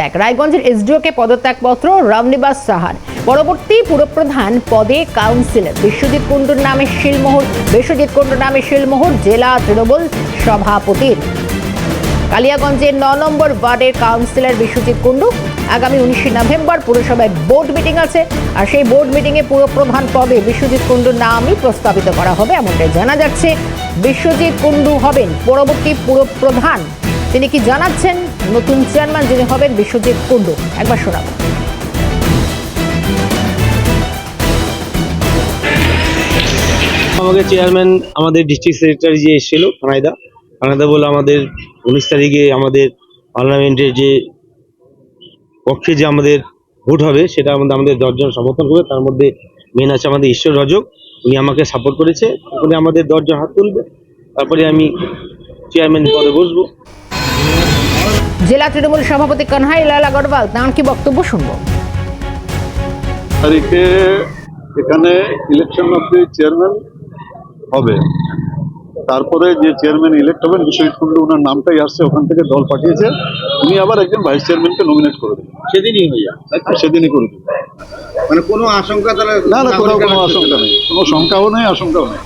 ত্যাগ রায়গঞ্জের এসডিওকে পদত্যাগপত্র রামনিবাস সাহার। পরবর্তী পুরপ্রধান পদে কাউন্সিলর। বিশ্বজিৎ কুণ্ডুর নামে শিলমোহর, বিশ্বজিৎ কুণ্ডুর নামে শিলমোহর, জেলা তৃণমূল সভাপতির কালিয়াগঞ্জের ন নম্বর ওয়ার্ডের কাউন্সিলর বিশ্বজিৎ কুণ্ডু। আগামী উনিশে নভেম্বর পুরসভায় বোর্ড মিটিং আছে। আর সেই বোর্ড মিটিংয়ে পুরপ্রধান পদে বিশ্বজিৎ কুণ্ডুর নামই প্রস্তাবিত করা হবে, এমনটাই জানা যাচ্ছে। বিশ্বজিৎ কুণ্ডু হবেন পরবর্তী পুরপ্রধান। তিনি কি জানাচ্ছেন? নতুন চেয়ারম্যান যিনি হবেন বিশ্বজিৎ কুণ্ডু। একবার শোনাবো। আমাকে চেয়ারম্যান আমাদের ডিস্ট্রিক্ট সেক্রেটারি যে এসেছিল, কানাইদা। কানাইদা বলে আমাদের উনিশ তারিখে আমাদের পার্লামেন্টের যে পক্ষে যে আমাদের ভোট হবে, সেটা আমাদের আমাদের দশজন সমর্থন করবে। তার মধ্যে মেন আছে আমাদের ঈশ্বর রজক। উনি আমাকে সাপোর্ট করেছে। উনি আমাদের দশজন হাত তুলবে। তারপরে আমি চেয়ারম্যান পদে বসবো। জেলা তৃণমূল সভাপতি কানহাই লাল আগরওয়াল তাঁর কি বক্তব্য শুনব? তারিখে এখানে ইলেকশন অফ দি চেয়ারম্যান হবে। তারপরে যে চেয়ারম্যান ইলেক্ট হবেন বিশ্বজিৎ কুণ্ডু ওনার নামটাই আসছে ওখান থেকে দল পাঠিয়েছে। উনি আবার একজন ভাইস চেয়ারম্যানকে নমিনেট করে দেবেন। সেদিনই হয়ে যাবে সেদিনই করে দেবেন। মানে কোনো আশঙ্কা তাহলে না না কোথাও কোনো আশঙ্কা নেই। কোনো শঙ্কাও নেই আশঙ্কাও নেই।